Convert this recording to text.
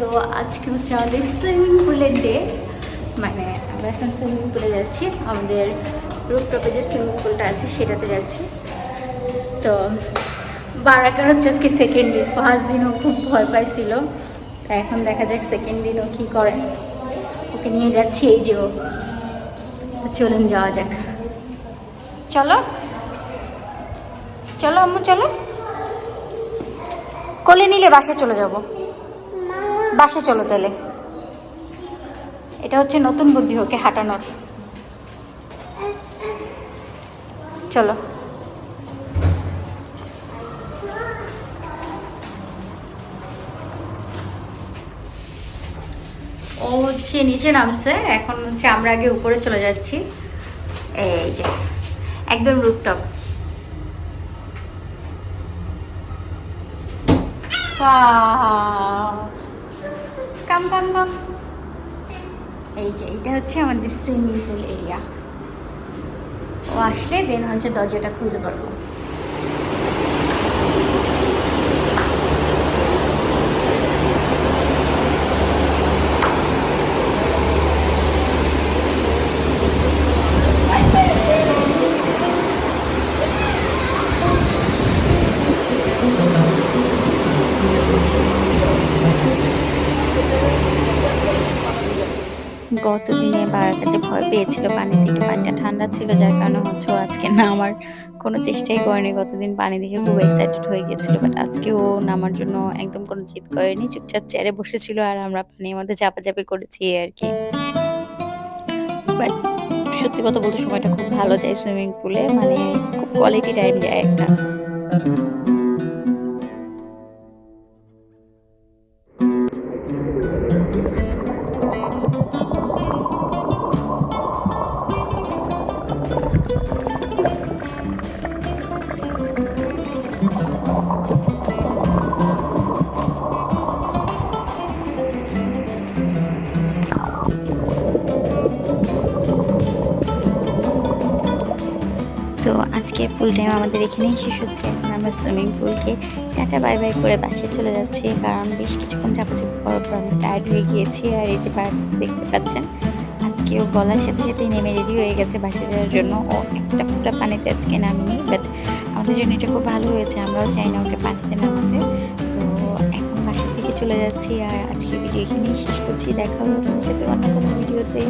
তো আজকে হচ্ছে আমাদের সুইমিং পুলের ডে মানে আমরা এখন সুইমিং পুলে যাচ্ছি। আমাদের রুপটপে যে সুইমিং পুলটা আছে, সেটাতে যাচ্ছি। তো বারাকার হচ্ছে আজকে সেকেন্ড ডে পাঁচ দিনও খুব ভয় পাইছিল। এখন দেখা যাক সেকেন্ড দিনও কী করে। ওকে নিয়ে যাচ্ছি, এই যে ও। চলুন যাওয়া যাক। চলো। চলো আম্মু, চলো। কোলে নিলে বাসা চলে যাব। বাসে চলো তাহলে। এটা হচ্ছে নতুন বুদ্ধি ওকে হাঁটানোর। চলো। ও হচ্ছে নিচে নামছে, এখন হচ্ছে আমরা আগে উপরে চলে যাচ্ছি। এই যে, একদম রুপটপ। কাম কাম কাম এই যে, এটা হচ্ছে আমাদের সুইমিং পুল এরিয়া ও আসলে দেন হচ্ছে দরজাটা খুলতে পারব। গত দিনে বাবার কাছে ভয় পেয়েছিল, পানিতে একটু পানিটা ঠান্ডা ছিল, যার কারণে হচ্ছে আজকে নামার কোনো চেষ্টাই করেনি। গতদিন পানি দেখে খুব এক্সাইটেড হয়ে গেছিল বাট আজকে ও নামার জন্য একদম কোনো জিদ করেনি, চুপচাপ চেয়ারে বসেছিল আর আমরা পানির মধ্যে চাপাচাপি করেছি আর কি। বাট সত্যি কথা বলতে সময়টা খুব ভালো যায় সুইমিং পুলে মানে খুব কোয়ালিটি টাইম যায় একটা। তো আজকের পুল টাইম আমাদের এখানেই শেষ হচ্ছে। এখন আমরা সুইমিং পুলকে চাচা বাই বাই করে বাসে চলে যাচ্ছি, কারণ বেশ কিছুক্ষণ চাপাচাপি করার পর আমরা টায়ার্ড হয়ে গিয়েছি আর এই যে পার্ক দেখতে পাচ্ছেন, আজকেও গলার সাথে সাথে নেমে রেডি হয়ে গেছে বাসে যাওয়ার জন্য। ও একটা ফুটা পানিতে আজকে নামিনি বাট আমাদের জন্য এটা খুব ভালো হয়েছে, আমরাও চাই না ওকে পানিতে নামাতে তো এখন বাসার দিকে চলে যাচ্ছি আর আজকে ভিডিও এখানেই শেষ করছি। দেখা হবে আপনাদের সাথে অন্য কোনো ভিডিওতে